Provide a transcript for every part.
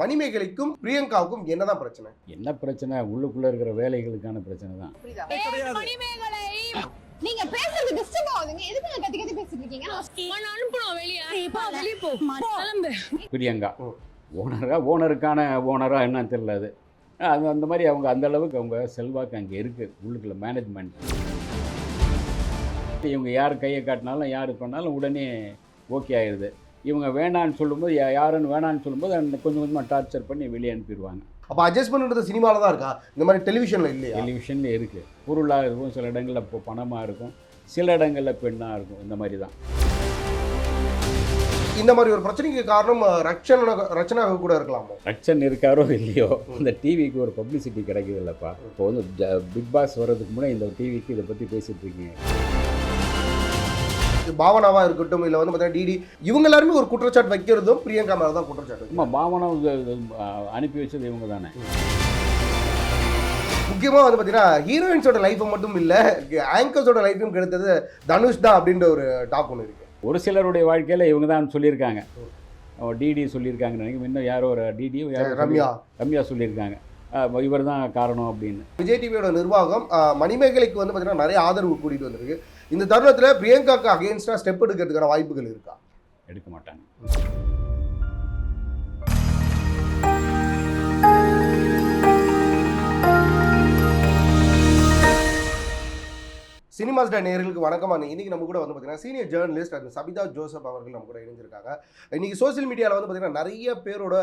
மணிமேகலைக்கும் பிரியங்காவுக்கும் என்னதான் பிரச்சனை? என்ன பிரச்சனை? உள்ளுக்குள்ளே இருக்கிற வேலைகளுக்கான பிரச்சனை தான். நீங்க பேசுறது டிஸ்டர்ப் ஆகுதுங்க எதுக்கு நான் கத்தி கத்தி பேசிட்டு இருக்கீங்க? அவனை அனுப்பணும் வெளியே. போ வெளியே போ. கிளம்பு. பிரியங்கா. ஓனரா ஓனருக்கான ஓனரா என்னன்னு தெரியல அது. அது அந்த மாதிரி அவங்க அந்த அளவுக்கு அவங்க செல்வாக்கு அங்கே இருக்குது உள்ளுக்குள்ள மேனேஜ்மெண்ட் இவங்க யார் கையை காட்டினாலும் யார் பண்ணாலும் உடனே ஓகே ஆயிடுது. இவங்க வேணான்னு சொல்லும்போது யாருன்னு வேணான்னு சொல்லும்போது அந்த கொஞ்சம் கொஞ்சமாக டார்ச்சர் பண்ணி வெளியே அனுப்பிடுவாங்க. அப்ப அட்ஜஸ்ட்மெண்ட் சினிமால தான் இருக்கா? இந்த மாதிரி டெலிவிஷன்ல இல்லையா? டெலிவிஷன்ல இருக்குது பொருளாக இருக்கும் சில இடங்களில் இப்போ பணமாக இருக்கும் சில இடங்களில் பெண்ணாக இருக்கும் இந்த மாதிரி தான். இந்த மாதிரி ஒரு பிரச்சனைக்கு காரணம் ரக்ஷன ரச்சனாக கூட இருக்கலாமோ? ரக்ஷன் இருக்காரோ இல்லையோ இந்த டிவிக்கு ஒரு பப்ளிசிட்டி கிடைக்குது இல்லைப்பா. இப்போ வந்து பிக் பாஸ் வர்றதுக்கு முன்னாடி இந்த டிவிக்கு இதை பற்றி பேசிட்டு இருக்கீங்க. இது பாவனாவா இருக்கட்டும் இல்ல வந்து பார்த்தீங்கன்னா டிடி இவங்க எல்லாருமே ஒரு குற்றச்சாட்டு வைக்கிறதும் பிரியங்கா மேல தான் குற்றச்சாட்டு சும்மா பாவனம் இது- இது, ஆ, அனுப்பி வச்சது இவங்க தானே. முக்கியமா வந்து பார்த்தீங்கன்னா ஹீரோயின்ஸோட லைஃப்பை மட்டும் இல்ல ஆங்கர்ஸோட லைஃபையும் கெடுத்தது தனுஷ் தான் அப்படின்ற ஒரு டாக் ஒன்று இருக்கு. ஒரு சிலருடைய வாழ்க்கையில் இவங்க தான் சொல்லியிருக்காங்க. டிடி சொல்லியிருக்காங்க நினைக்கிறேன். இன்னும் யாரோ ஒரு டிடியும் யாரோ ரம்யா. ரம்யா சொல்லியிருக்காங்க. இவர் தான் காரணம் அப்படின்னு. விஜய் டிவியோட நிர்வாகம் மணிமேகலைக்கு வந்து பார்த்தீங்கன்னா நிறைய ஆதரவு கூட்டிட்டு வந்திருக்கு. இந்த தருணத்துல பிரியங்காக்கு அகேன்ஸ்டா ஸ்டெப் எடுக்கிறதுக்கான வாய்ப்புகள் இருக்கா? எடுக்க மாட்டாங்க. சினிமா ஸ்டார் நேயர்களுக்கு வணக்கம். இன்னைக்கு நம்ம கூட வந்து பார்த்தீங்கன்னா சீனியர் ஜேர்னலிஸ்ட் அந்த சபிதா ஜோசப் அவர்கள் நம்ம கூட இணைஞ்சிருக்காங்க. இன்னைக்கு சோஷியல் மீடியாவில் வந்து பார்த்தீங்கன்னா நிறைய பேரோட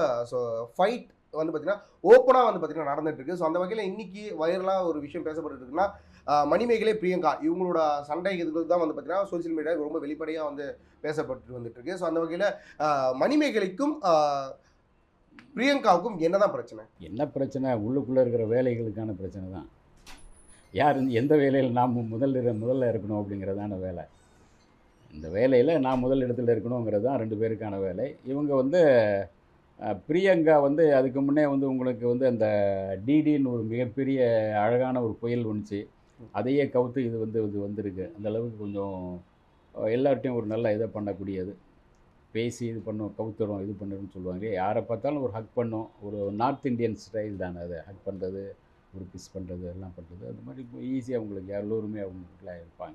ஃபைட் வந்து பார்த்தீங்கன்னா ஓப்பனாக வந்து பார்த்தீங்கன்னா நடந்துட்டு இருக்கு. ஸோ அந்த வகையில் இன்னைக்கு வைரலாக ஒரு விஷயம் பேசப்பட்டு இருக்குன்னா மணிமேகலை பிரியங்கா இவங்களோட சண்டை இதுகள் தான் வந்து பார்த்தீங்கன்னா சோஷியல் மீடியா ரொம்ப வெளிப்படையாக வந்து பேசப்பட்டு வந்துட்டு இருக்கு ஸோ அந்த வகையில் மணிமேகலைக்கும் பிரியங்காவுக்கும் என்னதான் பிரச்சனை? என்ன பிரச்சனை? உள்ளுக்குள்ளே இருக்கிற வேலைகளுக்கான பிரச்சனை தான். யார் எந்த வேலையில் நாம் முதல் முதல்ல இருக்கணும் அப்படிங்கிறதான வேலை. இந்த வேலையில் நான் முதல் இடத்துல இருக்கணுங்கிறது தான் ரெண்டு பேருக்கான வேலை. இவங்க வந்து பிரியங்கா வந்து அதுக்கு முன்னே வந்து உங்களுக்கு வந்து அந்த டிடின்னு ஒரு மிகப்பெரிய அழகான ஒரு புயல் வந்துச்சு. அதையே கவுத்து இது வந்து இது வந்திருக்கு. அந்த அளவுக்கு கொஞ்சம் எல்லார்ட்டையும் ஒரு நல்ல இதை பண்ணக்கூடியது. பேசி இது பண்ணும் கவுத்துறோம் இது பண்ணுறோம்னு சொல்லுவாங்க. யாரை பார்த்தாலும் ஒரு ஹக் பண்ணும். ஒரு நார்த் இந்தியன் ஸ்டைல் தானே அது. ஹக் பண்ணுறது ஒரு கிஸ் பண்ணுறது எல்லாம் பண்ணுறது. அந்த மாதிரி ஈஸியாக உங்களுக்கு எல்லோருமே அவங்களுக்குள்ள இருப்பாங்க.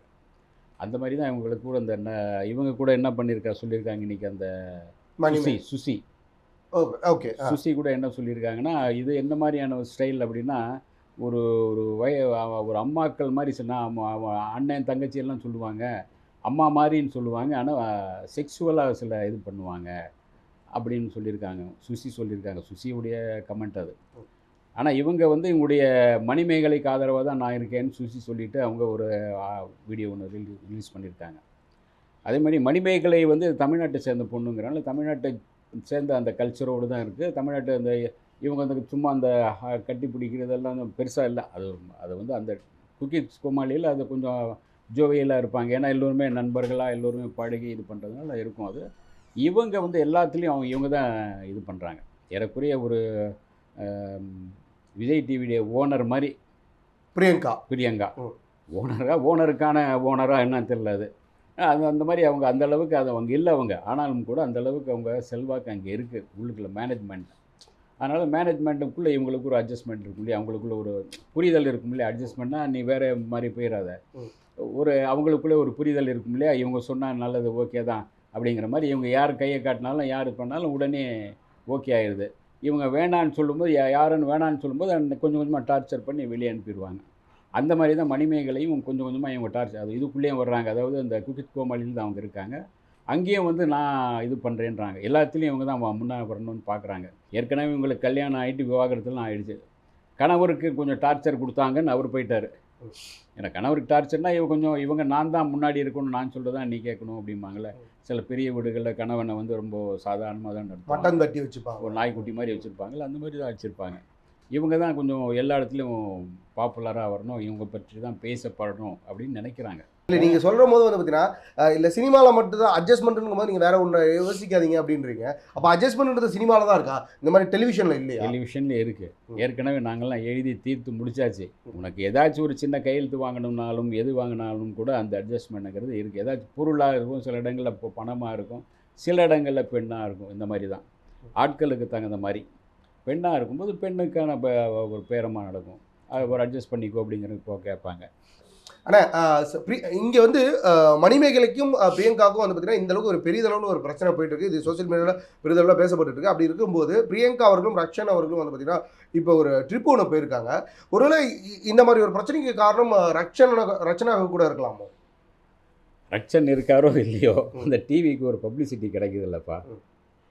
அந்த மாதிரி தான் இவங்களுக்கு கூட அந்த ந- இவங்க கூட என்ன பண்ணியிருக்கா சொல்லியிருக்காங்க இன்றைக்கி அந்த சுசி சுசி. ஓகே. சுசி கூட என்ன சொல்லியிருக்காங்கன்னா இது என்ன மாதிரியான ஒரு ஸ்டைல் அப்படின்னா ஒரு ஒரு வய ஒரு அம்மாக்கள் மாதிரி சொன்னால் அண்ணன் தங்கச்சி எல்லாம் சொல்லுவாங்க. அம்மா மாதிரின்னு சொல்லுவாங்க. ஆனால் செக்ஸுவலாக சில இது பண்ணுவாங்க அப்படின்னு சொல்லியிருக்காங்க. சுசி சொல்லியிருக்காங்க. சுசியுடைய கமெண்ட் அது. ஆனால் இவங்க வந்து இவங்களுடைய மணிமேகலைக்கு ஆதரவாக தான் நான் இருக்கேன்னு சுசி சொல்லிட்டு அவங்க ஒரு வீடியோ ஒன்று ரிலீஸ் பண்ணியிருக்காங்க. அதே மாதிரி மணிமேகலை வந்து தமிழ்நாட்டை சேர்ந்த பொண்ணுங்கிறனால தமிழ்நாட்டை சேர்ந்த அந்த கல்ச்சரோடு தான் இருக்குது தமிழ்நாட்டு அந்த இவங்க வந்து சும்மா அந்த கட்டி பிடிக்கிறதெல்லாம் பெருசாக இல்லை. அது அது வந்து அந்த குக்கி கோமாளியில் அது கொஞ்சம் ஜோவியலாக இருப்பாங்க. ஏன்னா எல்லோருமே நண்பர்களாக எல்லோருமே பழகி இது பண்ணுறதுனால இருக்கும் அது. இவங்க வந்து எல்லாத்துலேயும் அவங்க இவங்க தான் இது பண்ணுறாங்க. ஏறக்குறைய ஒரு விஜய் டிவியுடைய ஓனர் மாதிரி. பிரியங்கா. பிரியங்கா. ம். ஓனரா ஓனருக்கான ஓனரா என்னன்னு தெரியல அது. அது அந்த மாதிரி அவங்க அந்த அளவுக்கு அது அவங்க இல்லை அவங்க. ஆனாலும் கூட அந்த அளவுக்கு அவங்க செல்வாக்கு அங்கே இருக்குது. உள்ளுக்குள்ள மேனேஜ்மெண்ட் அதனால் மேனேஜ்மெண்ட்டுக்குள்ளே இவங்களுக்கு ஒரு அட்ஜஸ்ட்மெண்ட் இருக்கும் இல்லையா? அவங்களுக்குள்ள ஒரு புரிதல் இருக்கும் இல்லையா? அட்ஜஸ்ட்மெண்ட்னா நீ வேறு மாதிரி போயிடாத. ஒரு அவங்களுக்குள்ளே ஒரு புரிதல் இருக்கும் இல்லையா? இவங்க சொன்னால் நல்லது ஓகே தான் அப்படிங்கிற மாதிரி இவங்க யார் கையை காட்டினாலும் யார் பண்ணாலும் உடனே ஓகே ஆயிடுது. இவங்க வேணான்னு சொல்லும்போது யாருன்னு வேணான்னு சொல்லும்போது அந்த கொஞ்சம் கொஞ்சமாக டார்ச்சர் பண்ணி வெளியே அனுப்பிடுவாங்க. அந்த மாதிரி தான் மணிமேகலையும் கொஞ்சம் கொஞ்சமாக இவங்க டார்ச்சர் அது இதுக்குள்ளேயும் வர்றாங்க. அதாவது அந்த குக்கித் கோமாளியில் தான் அவங்க இருக்காங்க. அங்கேயும் வந்து நான் இது பண்ணுறேன்றாங்க எல்லாத்துலேயும் இவங்க தான் முன்னா வரணும்னு பார்க்குறாங்க ஏற்கனவே இவங்களுக்கு கல்யாணம் ஆகிட்டு விவாகரத்துலாம் ஆயிடுச்சு. கணவருக்கு கொஞ்சம் டார்ச்சர் கொடுத்தாங்கன்னு அவர் போயிட்டார். ஏன்னா கணவருக்கு டார்ச்சர்னா இவங்க கொஞ்சம் இவங்க நான் தான் முன்னாடி இருக்கணும் நான் சொல்கிறது தான் நீ கேட்கணும் அப்படிம்பாங்களே சில பெரிய வீடுகளில் கணவனை வந்து ரொம்ப சாதாரணமாக தான் நடத்துவாங்க. மட்டன் தட்டி வச்சுப்பாங்க. ஒரு நாய்க்குட்டி மாதிரி வச்சுருப்பாங்கல்ல அந்த மாதிரி தான் வச்சுருப்பாங்க. இவங்க தான் கொஞ்சம் எல்லா இடத்துலையும் பாப்புலராக வரணும் இவங்க பற்றி தான் பேசப்படணும் அப்படின்னு நினைக்கிறாங்க. இல்லை நீங்கள் சொல்கிற போது வந்து பார்த்தீங்கன்னா இல்லை சினிமாவில் மட்டும் தான் அட்ஜஸ்ட்மெண்ட்னும் போது நீங்கள் வேற ஒன்று யோசிக்காதீங்க அப்படின்றீங்க. அப்போ அட்ஜஸ்ட்மெண்ட்ன்றது சினிமாவில் தான் இருக்கா? இந்த மாதிரி டெலிவிஷனில் இல்லையா? டெலிவிஷனில் இருக்குது. ஏற்கனவே நாங்கள்லாம் எழுதி தீர்த்து முடிச்சாச்சு. உனக்கு ஏதாச்சும் ஒரு சின்ன கையெழுத்து வாங்கணும்னாலும் எது வாங்கினாலும் கூட அந்த அட்ஜஸ்ட்மெண்ட்டுங்கிறது இருக்குது ஏதாச்சும் பொருளாக இருக்கும் சில இடங்களில் இப்போ பணமாக இருக்கும். சில இடங்களில் பெண்ணாக இருக்கும். இந்த மாதிரி தான். ஆட்களுக்கு தகுந்த மாதிரி. பெண்ணாக இருக்கும்போது பெண்ணுக்கான ஒரு பேரமாக நடக்கும். அது ஒரு அட்ஜஸ்ட் பண்ணிக்கோ அப்படிங்கிறது இப்போ கேட்பாங்க. ஆனால் இங்கே வந்து மணிமேகலைக்கும் பிரியங்காவுக்கும் வந்து பார்த்தீங்கன்னா இந்த அளவுக்கு ஒரு பெரிதளவுன்னு ஒரு பிரச்சனை போயிட்டு இருக்கு. இது சோஷியல் மீடியாவில் பெரிதளவில் பேசப்பட்டு இருக்கு. அப்படி இருக்கும்போது பிரியங்கா அவர்களும் ரக்ஷன் அவர்களும் வந்து பார்த்தீங்கன்னா இப்போ ஒரு ட்ரிப் ஒன்று போயிருக்காங்க. ஒருவேளை இந்த மாதிரி ஒரு பிரச்சனைக்கு காரணம் ரக்ஷன் ரச்சனாக கூட இருக்கலாமோ? ரக்ஷன் இருக்காரோ இல்லையோ அந்த டிவிக்கு ஒரு பப்ளிசிட்டி கிடைக்குது இல்லைப்பா.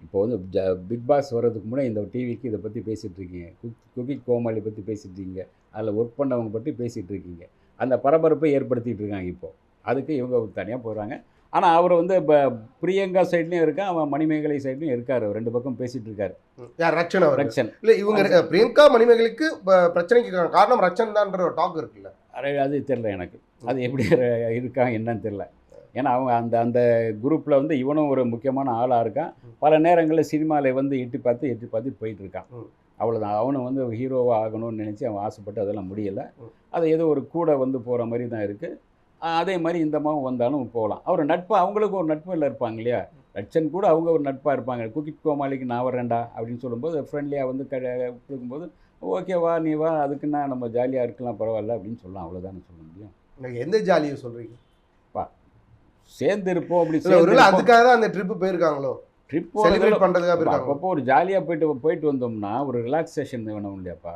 இப்போ வந்து ஜ- பிக் பாஸ் வர்றதுக்கு முன்னாடி இந்த டிவிக்கு இதை பற்றி பேசிகிட்டு இருக்கீங்க. குக் குக்கி கோமாளி பற்றி பேசிட்டு இருக்கீங்க. அதில் ஒர்க் பண்ணவங்க பற்றி பேசிகிட்டு இருக்கீங்க. அந்த பரபரப்பை ஏற்படுத்திட்டு இருக்காங்க இப்போ. அதுக்கு இவங்க தனியாக போகிறாங்க ஆனால் அவர் வந்து இப்போ பிரியங்கா சைட்லேயும் இருக்கா அவன் மணிமேகலை சைட்லேயும் இருக்கார். ரெண்டு பக்கம் பேசிகிட்டு இருக்காரு. யார்? ரக்ஷன் அவர். ரக்ஷன் இல்ல இவங்க பிரியங்கா மணிமேகலைக்கு பிரச்சனைக்கு காரணம் ரக்ஷன் தான்ற ஒரு டாக் இருக்குல்ல. அது அது தெரில எனக்கு. அது எப்படி இருக்கா என்னன்னு தெரில ஏன்னா அவங்க அந்த அந்த குரூப்பில் வந்து இவனும் ஒரு முக்கியமான ஆளாக இருக்கான். பல நேரங்களில் சினிமாவில் வந்து எட்டி பார்த்து எட்டி பார்த்து போயிட்டு இருக்கான். அவ்வளோதான் அவனும் வந்து ஹீரோவாக ஆகணும்னு நினச்சி அவன் ஆசைப்பட்டு அதெல்லாம் முடியலை. அது ஏதோ ஒரு கூட வந்து போகிற மாதிரி தான் இருக்குது அதே மாதிரி இந்த அம்மாவும் வந்தாலும் போகலாம் அவர் நட்பு அவங்களுக்கு ஒரு நட்பில் இருப்பாங்க இல்லையா? ரட்சன் கூட அவங்க ஒரு நட்பாக இருப்பாங்க. குக்கிட் கோமாளிக்கு நான் வரேன்டா அப்படின்னு சொல்லும்போது ஃப்ரெண்ட்லியாக வந்து க கொடுக்கும்போது ஓகே வா நீ வா அதுக்குன்னா நம்ம ஜாலியாக இருக்கலாம் பரவாயில்ல அப்படின்னு சொல்லலாம். அவ்வளோதானே சொல்ல முடியும். எனக்கு எந்த ஜாலியை சொல்றீங்க? சேர்ந்து இருப்போம் அப்படி இல்ல ஒருவேளை அதுக்காக தான் அந்த ட்ரிப் போயிருக்காங்களோ? ட்ரிப் செலிப்ரேட் பண்றதுக்காக போயிருக்காங்க. அப்பப்போ ஒரு ஜாலியாக போயிட்டு போயிட்டு வந்தோம்னா ஒரு ரிலாக்ஸேஷன் வேணும் இல்லையாப்பா.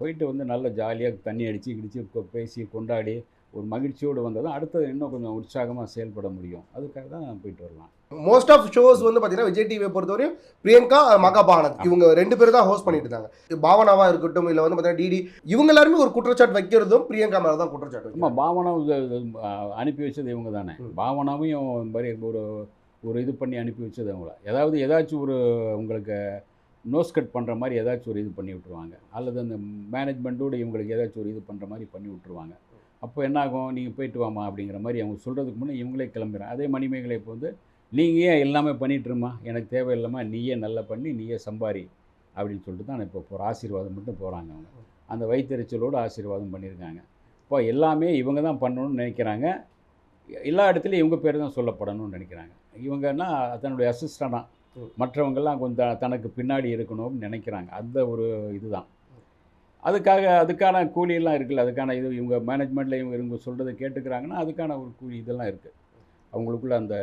போயிட்டு வந்து நல்ல ஜாலியாக தண்ணி அடித்து கிடிச்சு பேசி கொண்டாடி ஒரு மகிழ்ச்சியோடு வந்தால் தான் அடுத்தது இன்னும் கொஞ்சம் உற்சாகமாக செயல்பட முடியும். அதுக்காக தான் போயிட்டு வரலாம். மோஸ்ட் ஆஃப் ஷோஸ் வந்து பாத்தீங்கன்னா விஜய் டிவியை பொறுத்தவரையும் பிரியங்கா மகாபானத் இவங்க ரெண்டு பேரும் தான் ஹோஸ்ட் பண்ணிட்டு இருந்தாங்க. பாவனாவா இருக்கட்டும் இல்ல வந்து பாத்தீங்கன்னா டிடி இவங்க எல்லாருமே ஒரு குற்றச்சாட்டு வைக்கிறதும் பிரியங்கா மேல தான் குற்றச்சாட்டு ஆமாம். பாவனா அனுப்பி வச்சது இவங்க தானே. பாவனாவையும் மாதிரி ஒரு ஒரு இது பண்ணி அனுப்பி வச்சது அவங்கள. ஏதாவது ஏதாச்சும் ஒரு உங்களுக்கு நோஸ் கட் பண்ணுற மாதிரி ஏதாச்சும் ஒரு இது பண்ணி விட்ருவாங்க அல்லது அந்த மேனேஜ்மெண்ட்டோடு இவங்களுக்கு ஏதாச்சும் ஒரு இது பண்ணுற மாதிரி பண்ணி விட்ருவாங்க அப்போ என்னாகும் நீங்கள் போயிட்டு வாமா அப்படிங்கிற மாதிரி அவங்க சொல்கிறதுக்கு முன்னே இவங்களே கிளம்புறேன் அதே மணிமேகலை இப்போ வந்து நீங்கள் ஏன் எல்லாமே பண்ணிட்டுருமா எனக்கு தேவையில்லாமா நீயே நல்லா பண்ணி நீயே சம்பாரி அப்படின்னு சொல்லிட்டு தான் இப்போ போகிற ஆசீர்வாதம் மட்டும் போகிறாங்க அவங்க. அந்த வைத்தறிச்சலோடு ஆசீர்வாதம் பண்ணியிருக்காங்க. இப்போ எல்லாமே இவங்க தான் பண்ணணும்னு நினைக்கிறாங்க. எல்லா இடத்துலையும் இவங்க பேர் தான் சொல்லப்படணும்னு நினைக்கிறாங்க. இவங்கன்னா தன்னுடைய அசிஸ்டண்டாக. மற்றவங்கெல்லாம் கொஞ்சம் தனக்கு பின்னாடி இருக்கணும்னு நினைக்கிறாங்க. அந்த ஒரு இதுதான். அதுக்காக அதுக்கான கூலியெல்லாம் இருக்குல்ல அதுக்கான இது இவங்க மேனேஜ்மெண்ட்டில் இவங்க இவங்க சொல்கிறத கேட்டுக்கிறாங்கன்னா அதுக்கான ஒரு கூலி இதெல்லாம் இருக்குது அவங்களுக்குள்ள அந்த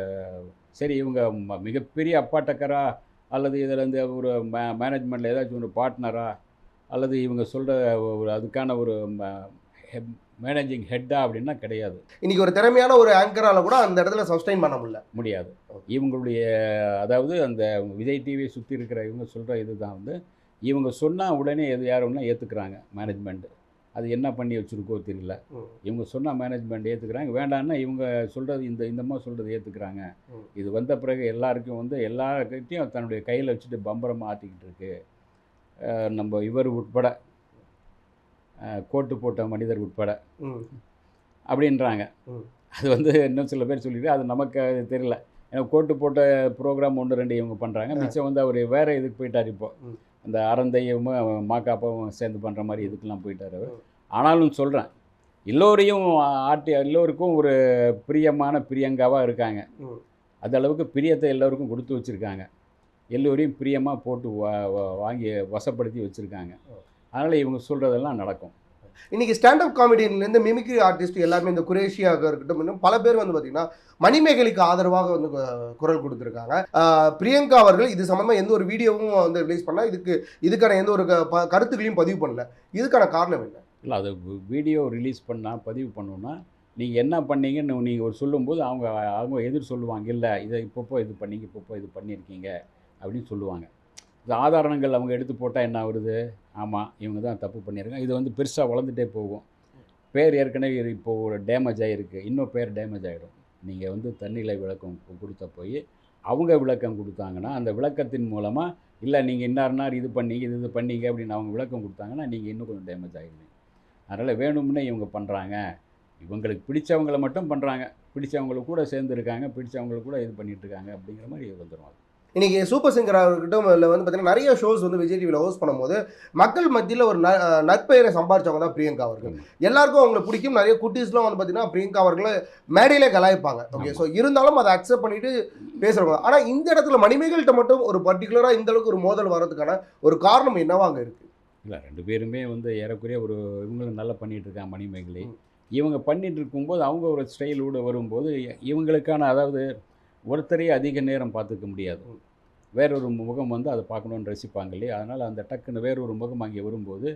சரி இவங்க மிகப்பெரிய அப்பாட்டக்கரா அல்லது இதில் இந்த ஒரு மே மேனேஜ்மெண்ட்டில் ஏதாச்சும் ஒரு பார்ட்னரா அல்லது இவங்க சொல்கிற ஒரு அதுக்கான ஒரு மேனேஜிங் ஹெட்டா அப்படின்னா கிடையாது. இன்னைக்கு ஒரு திறமையான ஒரு ஆங்கரால கூட அந்த இடத்துல சஸ்டைன் பண்ண முடியல. முடியாது. இவங்களுடைய அதாவது அந்த விஜய் டிவியை சுற்றி இருக்கிற இவங்க சொல்கிற இதுதான் வந்து இவங்க சொன்னால் உடனே எது யார் ஒன்றா ஏற்றுக்கிறாங்க மேனேஜ்மெண்ட் அது என்ன பண்ணி வச்சுருக்கோ தெரியல. இவங்க சொன்னால் மேனேஜ்மெண்ட் ஏற்றுக்கிறாங்க வேண்டாம்னா இவங்க சொல்கிறது இந்த இந்தம்மா சொல்கிறது ஏற்றுக்கிறாங்க. இது வந்த பிறகு எல்லாருக்கும் வந்து எல்லாருக்கிட்டையும் தன்னுடைய கையில் வச்சுட்டு பம்பரமாக ஆட்டிக்கிட்டு இருக்கு. நம்ம இவர் உட்பட கோட்டு போட்ட மனிதர் உட்பட. அப்படின்றாங்க. அது வந்து இன்னும் சில பேர் சொல்லிட்டு அது நமக்கு அது தெரியல. ஏன்னா கோட்டு போட்ட ப்ரோக்ராம் ஒன்று ரெண்டு இவங்க பண்ணுறாங்க மிச்சம் வந்து அவர் வேற இதுக்கு போயிட்டார் இப்போ. ம். அந்த அறந்தையும் மாக்காப்பாவும் சேர்ந்து பண்ணுற மாதிரி இதுக்கெல்லாம் போயிட்டார் அவர். ஆனாலும் சொல்கிறேன் எல்லோரையும் ஆட்டி எல்லோருக்கும் ஒரு பிரியமான பிரியங்காவாக இருக்காங்க. அந்த அளவுக்கு பிரியத்தை எல்லோருக்கும் கொடுத்து வச்சுருக்காங்க. எல்லோரையும் பிரியமாக போட்டு வா- வாங்கி வசப்படுத்தி வச்சுருக்காங்க. அதனால் இவங்க சொல்கிறதெல்லாம் நடக்கும். இன்னைக்கு ஸ்டாண்டப் காமெடியிலேருந்து மிமிக்ரி ஆர்டிஸ்ட் எல்லாருமே இந்த குரேஷியாக இருக்கட்டும் இன்னும் பல பேர் வந்து பார்த்தீங்கன்னா மணிமேகலைக்கு ஆதரவாக வந்து குரல் கொடுத்துருக்காங்க. பிரியங்கா அவர்கள் இது சம்பந்தமா எந்த ஒரு வீடியோவும் வந்து ரிலீஸ் பண்ணல. இதுக்கு இதுக்கான எந்த ஒரு கருத்துக்களையும் பதிவு பண்ணல. இதுக்கான காரணம் என்ன? இல்லை அது வீடியோ ரிலீஸ் பண்ணால் பதிவு பண்ணோன்னா நீங்கள் என்ன பண்ணீங்கன்னு நீங்கள் ஒரு சொல்லும்போது அவங்க அவங்க எதிர் சொல்லுவாங்க இல்லை இதை இப்பப்போ இது பண்ணீங்க இப்பப்போ இது பண்ணியிருக்கீங்க அப்படின்னு சொல்லுவாங்க. இது ஆதாரணங்கள் அவங்க எடுத்து போட்டால் என்ன வருது ஆமாம் இவங்க தான் தப்பு பண்ணியிருக்காங்க. இது வந்து பெருசாக வளர்ந்துட்டே போகும். பேர் ஏற்கனவே இப்போது இப்போ ஒரு டேமேஜ் ஆகிருக்கு இன்னும் பேர் டேமேஜ் ஆகிடும் நீங்கள் வந்து தண்ணியில் விளக்கம் கொடுத்த போய் அவங்க விளக்கம் கொடுத்தாங்கன்னா அந்த விளக்கத்தின் மூலமாக இல்லை நீங்கள் இன்னார் இது பண்ணீங்க இது இது பண்ணீங்க அப்படின்னு அவங்க விளக்கம் கொடுத்தாங்கன்னா நீங்கள் இன்னும் கொஞ்சம் டேமேஜ் ஆகிடுவீங்க அதனால் வேணும்னே இவங்க பண்ணுறாங்க இவங்களுக்கு பிடிச்சவங்களை மட்டும் பண்ணுறாங்க பிடிச்சவங்களுக்கு கூட சேர்ந்துருக்காங்க பிடிச்சவங்களுக்கு கூட இது பண்ணிகிட்ருக்காங்க அப்படிங்கிற மாதிரி வந்துடும் அது இன்னைக்கு சூப்பர் சிங்கராக இருக்கட்டும் இல்லை வந்து பார்த்தீங்கன்னா நிறைய ஷோஸ் வந்து விஜய் டிவியில் ஹோஸ்ட் பண்ணும்போது மக்கள் மத்தியில் ஒரு ந- நற்பெயரை சம்பாரிச்சவங்க தான் பிரியங்கா அவர்கள். எல்லாருக்கும் அவங்களை பிடிக்கும். நிறைய குட்டீஸ்லாம் வந்து பார்த்தீங்கன்னா பிரியங்கா அவர்களை மேடையிலே கலாய்ப்பாங்க. ஓகே ஸோ இருந்தாலும் அதை அக்செப்ட் பண்ணிட்டு பேசுறவங்க. ஆனால் இந்த இடத்துல மணிமேகல்கிட்ட மட்டும் ஒரு பர்டிகுலராக இந்த அளவுக்கு ஒரு மோதல் வர்றதுக்கான ஒரு காரணம் என்னவா அங்கே இருக்கு? இல்லை ரெண்டு பேருமே வந்து ஏறக்குறைய ஒரு இவங்களும் நல்லா பண்ணிட்டு இருக்காங்க மணிமேகலை. இவங்க பண்ணிட்டு இருக்கும்போது அவங்க ஒரு ஸ்டைலோடு வரும்போது இவங்களுக்கான அதாவது ஒருத்தரையே அதிக நேரம் பார்த்துக்க முடியாது. வேறொரு முகம் வந்து அதை பார்க்கணுன்னு ரசிப்பாங்க இல்லையா? அதனால் அந்த டக்குன்னு வேறொரு முகம் அங்கே வரும்போது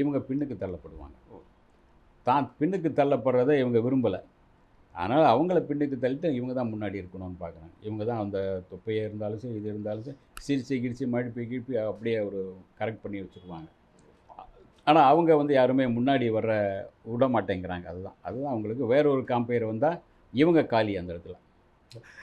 இவங்க பின்னுக்கு தள்ளப்படுவாங்க. தான் பின்னுக்கு தள்ளப்படுறதை இவங்க விரும்பலை. அதனால் அவங்கள பின்னுக்கு தள்ளிட்டு இவங்க தான் முன்னாடி இருக்கணும்னு பார்க்குறாங்க. இவங்க தான் அந்த தொப்பையே இருந்தாலும் சரி இது இருந்தாலும் சரி சிரிச்சு கிரிச்சு மழுப்பி கிழப்பி அப்படியே ஒரு கரெக்ட் பண்ணி வச்சுருவாங்க. ஆனால் அவங்க வந்து யாருமே முன்னாடி வர்ற விட மாட்டேங்கிறாங்க அதுதான் அதுதான் அவங்களுக்கு வேற ஒரு காம்பேர் வந்தால் இவங்க காலி அந்த இடத்துல.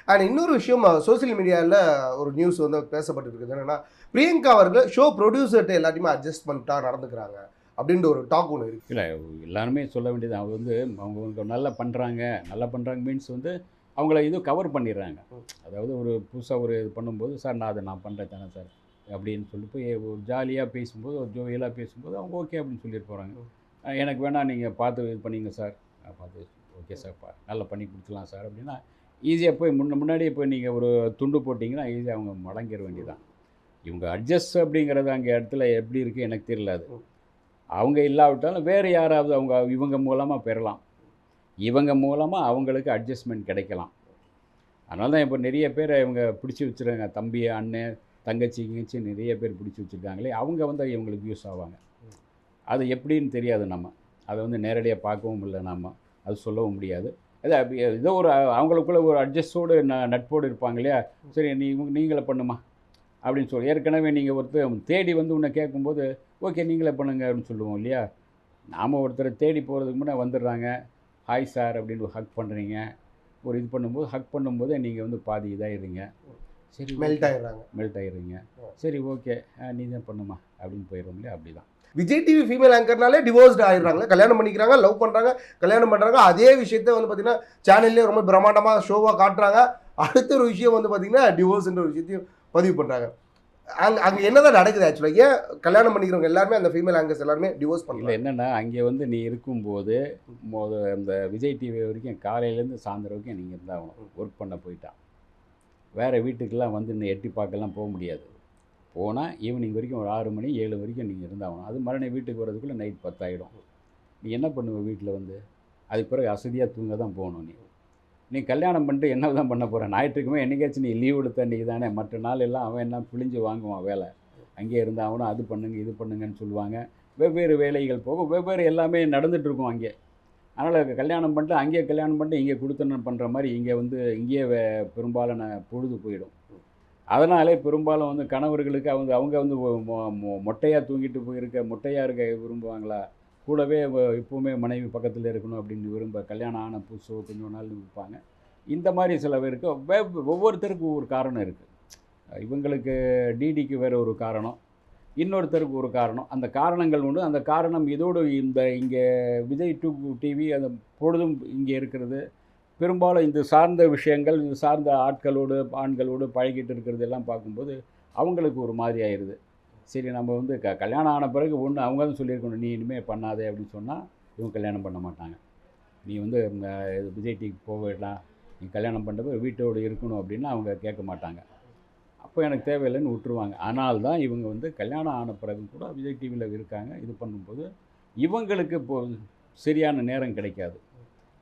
அண்ட் இன்னொரு விஷயம் சோஷியல் மீடியாவில் ஒரு நியூஸ் வந்து பேசப்பட்டு இருக்குது என்னென்னா பிரியங்கா அவர்கள் ஷோ ப்ரொடியூசர்கிட்ட எல்லாத்தையுமே அட்ஜஸ்ட் பண்ணிட்டா நடந்துக்கிறாங்க அப்படின்ற ஒரு டாக் ஒன்று இருக்குது இல்லை எல்லாருமே சொல்ல வேண்டியது அவங்க வந்து அவங்க வந்து நல்லா பண்ணுறாங்க நல்லா பண்ணுறாங்க மீன்ஸ் வந்து அவங்கள இது கவர் பண்ணிடுறாங்க. அதாவது ஒரு புதுசாக ஒரு இது பண்ணும்போது சார் நான் அதை நான் பண்ணுறேன் தானே சார்? அப்படின்னு சொல்லிட்டு போய் ஒரு ஜாலியாக பேசும்போது ஒரு ஜோவியலாக பேசும்போது அவங்க ஓகே அப்படின்னு சொல்லிட்டு போகிறாங்க எனக்கு வேணால் நீங்கள் பார்த்து இது பண்ணிங்க சார். பார்த்து ஓகே சார் பா நல்லா பண்ணி கொடுத்துலாம் சார். அப்படின்னா ஈஸியாக போய் முன்ன முன்னாடியே போய் நீங்கள் ஒரு துண்டு போட்டிங்கன்னா ஈஸியாக அவங்க மடங்கிட வேண்டியதான் இவங்க அட்ஜஸ்ட் அப்படிங்கிறது அங்கே இடத்துல எப்படி இருக்குது எனக்கு தெரியல அது. அவங்க இல்லாவிட்டாலும் வேறு யாராவது அவங்க இவங்க மூலமாக பெறலாம். இவங்க மூலமாக அவங்களுக்கு அட்ஜஸ்ட்மெண்ட் கிடைக்கலாம். அதனால தான் இப்போ நிறைய பேர் இவங்க பிடிச்சி வச்சுருக்காங்க. தம்பி அண்ணன் தங்கச்சி கிங்கச்சி நிறைய பேர் பிடிச்சி வச்சுருக்காங்களே அவங்க வந்து இவங்களுக்கு யூஸ் ஆவாங்க. அது எப்படின்னு தெரியாது நம்ம. அதை வந்து நேரடியாக பார்க்கவும் இல்லை நம்ம அது சொல்லவும் முடியாது. ஏதோ ஒரு அவங்களுக்குள்ள ஒரு அட்ஜஸ்டோடு ந நட்போடு இருப்பாங்க இல்லையா? சரி நீ நீங்களே பண்ணுமா அப்படின்னு சொல்லி ஏற்கனவே நீங்கள் ஒருத்தர் தேடி வந்து உன்னை கேட்கும்போது ஓகே நீங்களே பண்ணுங்க அப்படின்னு சொல்லுவோம் இல்லையா? நாம் ஒருத்தரை தேடி போகிறதுக்கு முன்னே வந்துடுறாங்க. ஹாய் சார் அப்படின்னு ஹக் பண்ணுறீங்க ஒரு இது பண்ணும்போது ஹக் பண்ணும்போதே நீங்கள் வந்து பாதி இதாகிடுறீங்க சரி மெல்ட் ஆயிடுறாங்க. மெல்ட் ஆகிடுறீங்க சரி ஓகே. நீ தான் பண்ணுமா அப்படின்னு போயிடும் இல்லையா? அப்படி தான் விஜய் டிவி ஃபீமேல் ஆங்கர்னாலே டிவோர்ஸ்டு ஆயிடுறாங்க. கல்யாணம் பண்ணிக்கிறாங்க லவ் பண்ணுறாங்க கல்யாணம் பண்ணுறாங்க அதே விஷயத்த வந்து பார்த்தீங்கன்னா சேனல்லே ரொம்ப பிரம்மாண்டமாக ஷோவாக காட்டுறாங்க. அடுத்த ஒரு விஷயம் வந்து பார்த்தீங்கன்னா டிவோர்ஸ்ன்ற ஒரு விஷயத்தையும் பதிவு பண்ணுறாங்க அங்கே அங்கே என்னதான் நடக்குது ஆக்சுவலாக ஏன் கல்யாணம் பண்ணிக்கிறவங்க எல்லாருமே அந்த ஃபீமேல் ஆங்கர்ஸ் எல்லாருமே டிவோர்ஸ் பண்ணல என்னென்னா அங்கே வந்து நீ இருக்கும்போது மொத அந்த விஜய் டிவி வரைக்கும் காலையிலேருந்து சாயந்தரம் வரைக்கும் நீங்கள் இருந்தாகணும். ஒர்க் பண்ண போயிட்டா. வேறு வீட்டுக்கெல்லாம் வந்து இன்னும் எட்டி பார்க்கலாம் போக முடியாது. போனால் ஈவினிங் வரைக்கும் ஒரு ஆறு மணி ஏழு வரைக்கும் நீங்கள் இருந்தாகணும். அது மறுநாள் வீட்டுக்கு வரதுக்குள்ளே நைட் பத்தாயிடும். நீ என்ன பண்ணுவ வீட்டில் வந்து? அதுக்கு பிறகு அசதியாக தூங்க தான் போகணும் நீ. நீ கல்யாணம் பண்ணிட்டு என்ன தான் பண்ண போகிற ஞாயிற்றுக்குமே என்னைக்காச்சும் நீ லீவ் எடுத்த அன்றைக்கி தானே மற்ற நாள் எல்லாம் அவன் என்ன பிழிஞ்சு வாங்குவான் வேலை. அங்கேயே இருந்தால் அவனும் அது பண்ணுங்க இது பண்ணுங்கன்னு சொல்லுவாங்க. வெவ்வேறு வேலைகள் போக வெவ்வேறு எல்லாமே நடந்துகிட்ருக்கும் அங்கே. அதனால் கல்யாணம் பண்ணிட்டு அங்கேயே கல்யாணம் பண்ணிட்டு இங்கே கொடுத்தன பண்ணுற மாதிரி இங்கே வந்து இங்கேயே வே- பெரும்பாலான பொழுது போயிடும். அதனாலே பெரும்பாலும் வந்து கணவர்களுக்கு அவங்க அவங்க வந்து மொட்டையாக தூங்கிட்டு போயிருக்க மொட்டையாக இருக்க விரும்புவாங்களா? கூடவே வ- எப்பவுமே மனைவி பக்கத்தில் இருக்கணும் அப்படின்னு விரும்ப கல்யாணம் ஆன புதுசோ கொஞ்சம் நாள் இருப்பாங்க இந்த மாதிரி சில பேருக்கு வெவ்- ஒவ்வொருத்தருக்கும் ஒரு காரணம் இருக்குது இவங்களுக்கு டிடிக்கு வேறு ஒரு காரணம் இன்னொருத்தருக்கு ஒரு காரணம். அந்த காரணங்கள் உண்டு. அந்த காரணம் இதோடு இந்த இங்கே விஜய் டூ டிவி அந்த பொழுதும் இங்கே இருக்கிறது. பெரும்பாலும் இது சார்ந்த விஷயங்கள் இது சார்ந்த ஆட்களோடு ஆண்களோடு பழகிட்டு இருக்கிறது எல்லாம் பார்க்கும்போது அவங்களுக்கு ஒரு மாதிரி ஆயிடுது சரி நம்ம வந்து க கல்யாணம் ஆன பிறகு ஒன்று அவங்க தான் சொல்லியிருக்கணும் நீ இனிமேல் பண்ணாதே அப்படின்னு சொன்னால் இவங்க கல்யாணம் பண்ண மாட்டாங்க. நீ வந்து இது விஜய் டிவிக்கு போக நீ கல்யாணம் பண்ணுறப்ப வீட்டோடு இருக்கணும் அப்படின்னு அவங்க கேட்க மாட்டாங்க. அப்போ எனக்கு தேவையில்லைன்னு விட்டுருவாங்க. ஆனால் தான் இவங்க வந்து கல்யாணம் ஆன பிறகு கூட விஜய் டிவியில் இருக்காங்க. இது பண்ணும்போது இவங்களுக்கு இப்போ சரியான நேரம் கிடைக்காது.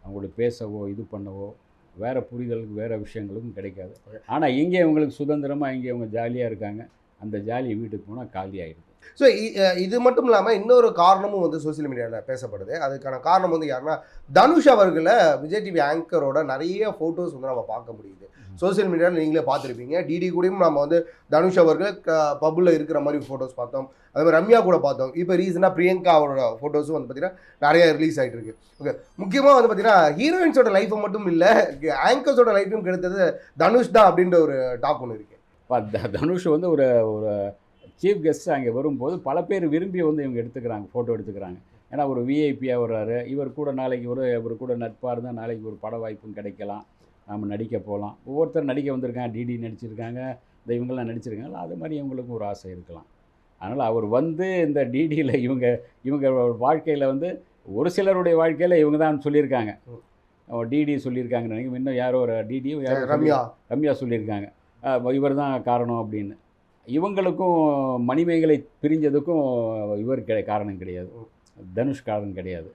அவங்களுக்கு பேசவோ இது பண்ணவோ வேறு புரிதலுக்கு வேறு விஷயங்களுக்கும் கிடைக்காது. ஆனால் இங்கே இவங்களுக்கு சுதந்திரமாக இங்கே இவங்க ஜாலியாக இருக்காங்க. அந்த ஜாலி வீட்டுக்கு போனால் காலி ஆகிடுது ஸோ இது மட்டும் இல்லாமல் இன்னொரு காரணமும் வந்து சோஷியல் மீடியாவில் பேசப்படுது. அதுக்கான காரணம் வந்து யாருன்னா தனுஷ் அவர்களை விஜய் டிவி ஆங்கரோட நிறைய ஃபோட்டோஸ் வந்து நம்ம பார்க்க முடியுது. சோஷியல் மீடியாவில் நீங்களே பார்த்துருப்பீங்க. டிடி கூடயும் நம்ம வந்து தனுஷ் அவர்கள் பப்புல இருக்கிற மாதிரி ஃபோட்டோஸ் பார்த்தோம். அதே மாதிரி ரம்யா கூட பார்த்தோம். இப்போ ரீசெண்டாக பிரியங்கா அவரோட ஃபோட்டோஸும் வந்து பார்த்தீங்கன்னா நிறைய ரிலீஸ் ஆகிட்டு இருக்கு ஓகே முக்கியமாக வந்து பார்த்தீங்கன்னா ஹீரோயின்ஸோட லைஃப்பை மட்டும் இல்லை ஆங்கர்ஸோட லைஃபையும் கெடுத்தது தனுஷ் தான் அப்படின்ற ஒரு டாக் ஒன்று இருக்கு. இப்போ த- தனுஷ் வந்து ஒரு ஒரு சீஃப் கெஸ்ட் அங்கே வரும்போது பல பேர் விரும்பி வந்து இவங்க எடுத்துக்கிறாங்க ஃபோட்டோ எடுத்துக்கிறாங்க. ஏன்னா ஒரு விஐபியாக வர்றாரு. இவர் கூட நாளைக்கு ஒரு இவர் கூட நட்பாக இருந்தால் நாளைக்கு ஒரு பட வாய்ப்பும் கிடைக்கலாம். நாம் நடிக்க போகலாம் ஒவ்வொருத்தர் நடிக்க வந்திருக்காங்க. டிடி நடிச்சிருக்காங்க. இந்த இவங்கெல்லாம் நடிச்சிருக்காங்களா அது மாதிரி இவங்களுக்கும் ஒரு ஆசை இருக்கலாம். அதனால் அவர் வந்து இந்த டிடியில் இவங்க இவங்க வாழ்க்கையில் வந்து ஒரு சிலருடைய வாழ்க்கையில் இவங்க தான் சொல்லியிருக்காங்க. டிடி சொல்லியிருக்காங்கன்னு நினைக்கிறேன். இன்னும் யாரோ ஒரு டிடியும் யாரோ ரம்யா. ரம்யா சொல்லியிருக்காங்க. இவர் தான் காரணம் அப்படின்னு. இவங்களுக்கும் மணிமேகலை பிரிஞ்சதுக்கும் இவர் கிடை காரணம் கிடையாது. தனுஷ் காரணம் கிடையாது.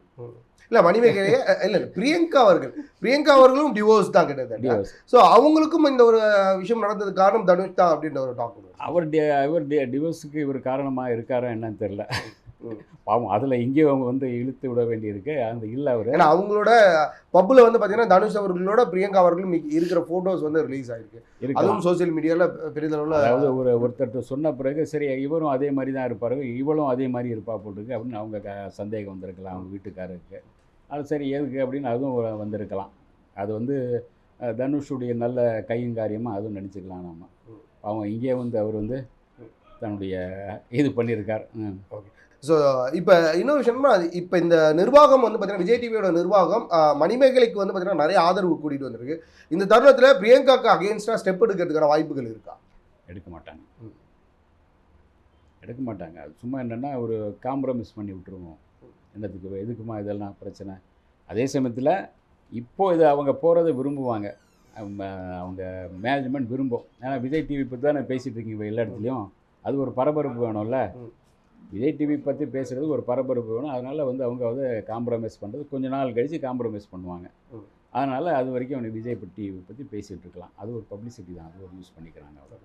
இல்ல மணிமேகலையே இல்ல இல்ல, பிரியங்கா அவர்கள். பிரியங்கா அவர்களும் டிவோர்ஸ் தான் Divorce. ஸோ அவங்களுக்கும் இந்த ஒரு விஷயம் நடந்தது காரணம் தனுஷ் தான் அப்படின்ற ஒரு டாக் அவர் அவர் டிவோர்ஸுக்கு இவர் காரணமாக இருக்காரா என்னன்னு தெரில. பாவம் அதில் எங்கேயோ அவங்க வந்து இழுத்து விட வேண்டியிருக்கு. அந்த இல்லை அவர். ஏன்னா அவங்களோட பப்புல வந்து பாத்தீங்கன்னா தனுஷ் அவர்களோட பிரியங்கா அவர்களும் இருக்கிற போட்டோஸ் வந்து ரிலீஸ் இருக்கலாம் அதுவும் சோசியல் மீடியால பெரிதளவுல அதாவது ஒரு ஒருத்தர் சொன்ன பிறகு சரி இவரும் அதே மாதிரி தான் இருப்பார் இவளும் அதே மாதிரி இருப்பா போட்டுருக்கு அப்படின்னு அவங்க க- சந்தேகம் வந்திருக்கலாம் அவங்க வீட்டுக்காரருக்கு. அது சரி எதுக்கு அப்படின்னு அதுவும் வந்திருக்கலாம். அது வந்து தனுஷுடைய நல்ல கையும் காரியமாக அதுவும் நினச்சிக்கலாம் நாம. ம். அவன் இங்கே வந்து அவர் வந்து தன்னுடைய இது பண்ணியிருக்கார். ம். ஸோ இப்போ இன்னொரு விஷயம்னா இப்போ இந்த நிர்வாகம் வந்து பார்த்தீங்கன்னா விஜய் டிவியோட நிர்வாகம் மணிமேகலைக்கு வந்து பார்த்தீங்கன்னா நிறைய ஆதரவு கூட்டிட்டு வந்திருக்கு. இந்த தருணத்தில் பிரியங்காக்கு அகேன்ஸ்டாக ஸ்டெப் எடுக்கிறதுக்கான வாய்ப்புகள் இருக்கா? எடுக்க மாட்டாங்க. எடுக்க மாட்டாங்க. அது சும்மா என்னென்னா ஒரு காம்ப்ரமைஸ் பண்ணி விட்டுருவோம். என்னத்துக்கு எதுக்குமா இதெல்லாம் பிரச்சனை? அதே சமயத்தில் இப்போ இது அவங்க போகிறத விரும்புவாங்க. அவங்க மேனேஜ்மெண்ட் விரும்பும். ஏன்னா விஜய் டிவி பற்றி தானே பேசிகிட்டு இருக்கீங்க எல்லா இடத்துலையும். அது ஒரு பரபரப்பு வேணும்ல. விஜய் டிவி பற்றி பேசுகிறது ஒரு பரபரப்பு வேணும். அதனால் வந்து அவங்க வந்து காம்ப்ரமைஸ் பண்ணுறது கொஞ்ச நாள் கழித்து காம்ப்ரமைஸ் பண்ணுவாங்க. அதனால் அது வரைக்கும் அவனுக்கு விஜய் டிவி பற்றி பேசிகிட்டு இருக்கலாம். அது ஒரு பப்ளிசிட்டி தான். அது ஒரு யூஸ் பண்ணிக்கிறாங்க அவ்வளோ